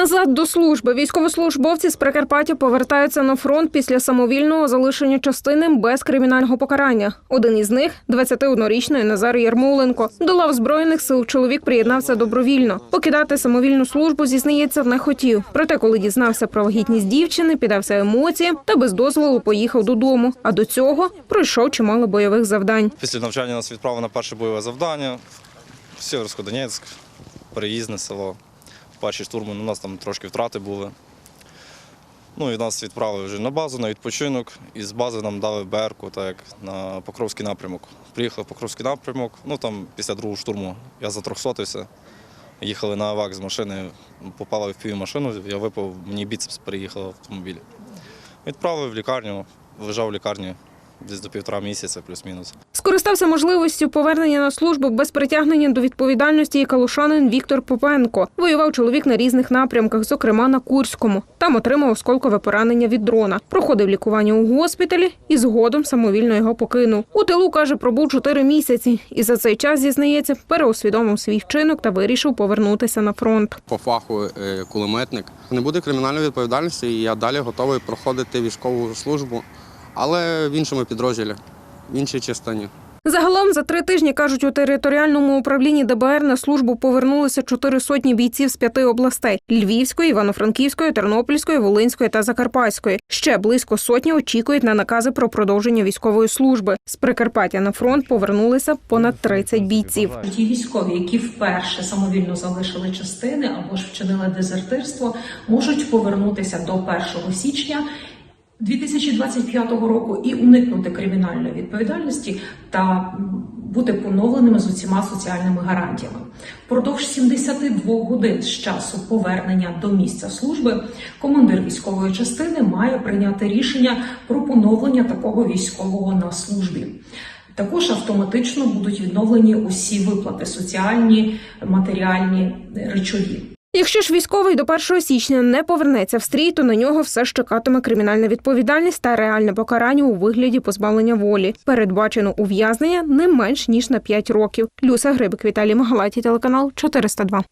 Назад до служби військовослужбовці з Прикарпаття повертаються на фронт після самовільного залишення частини без кримінального покарання. Один із них – 21-річний Назар Ярмоленко. До лав збройних сил чоловік приєднався добровільно. Покидати самовільну службу зізнається не хотів. Проте, коли дізнався про вагітність дівчини, піддався емоціям та без дозволу поїхав додому. А до цього пройшов чимало бойових завдань. Після навчання нас відправили на перше бойове завдання. в Сєверсько-Донецьк, переїзне село. Перший штурман, у нас там трошки втрати були. Ну і нас відправили вже на базу, на відпочинок. І з бази нам дали БРку, так на Покровський напрямок. Приїхали в Покровський напрямок. Ну там після другого штурму я затрохсотився. Їхали на АВАК з машини, попали в пів машину, я випав, мені біцепс переїхав в автомобілі. Відправили в лікарню, лежав в лікарні десь до півтора місяця, плюс-мінус. Скористався можливістю повернення на службу без притягнення до відповідальності і калушанин Віктор Попенко. Воював чоловік на різних напрямках, зокрема на Курському. Там отримав осколкове поранення від дрона. Проходив лікування у госпіталі і згодом самовільно його покинув. У тилу каже, пробув чотири місяці, і за цей час зізнається, переосвідомив свій вчинок та вирішив повернутися на фронт. по фаху е, кулеметник. Не буде кримінальної відповідальності, і я далі готовий проходити військову службу, але в іншому підрозділі, в іншій частині. Загалом за три тижні кажуть у територіальному управлінні ДБР на службу повернулися чотири сотні бійців з п'яти областей: Львівської, Івано-Франківської, Тернопільської, Волинської та Закарпатської. Ще близько сотні очікують на накази про продовження військової служби. З Прикарпаття на фронт повернулися понад 30 бійців. Ті військові, які вперше самовільно залишили частини або ж вчинили дезертирство, можуть повернутися до 1 січня 2025 року і уникнути кримінальної відповідальності та бути поновленими з усіма соціальними гарантіями. Впродовж 72 годин з часу повернення до місця служби командир військової частини має прийняти рішення про поновлення такого військового на службі. Також автоматично будуть відновлені усі виплати соціальні, матеріальні, речові. Якщо ж військовий до 1 січня не повернеться в стрій, то на нього все ж чекатиме кримінальна відповідальність та реальне покарання у вигляді позбавлення волі. Передбачено ув'язнення не менш ніж на 5 років. Люся Грибик, Віталій Магалаті, телеканал 402.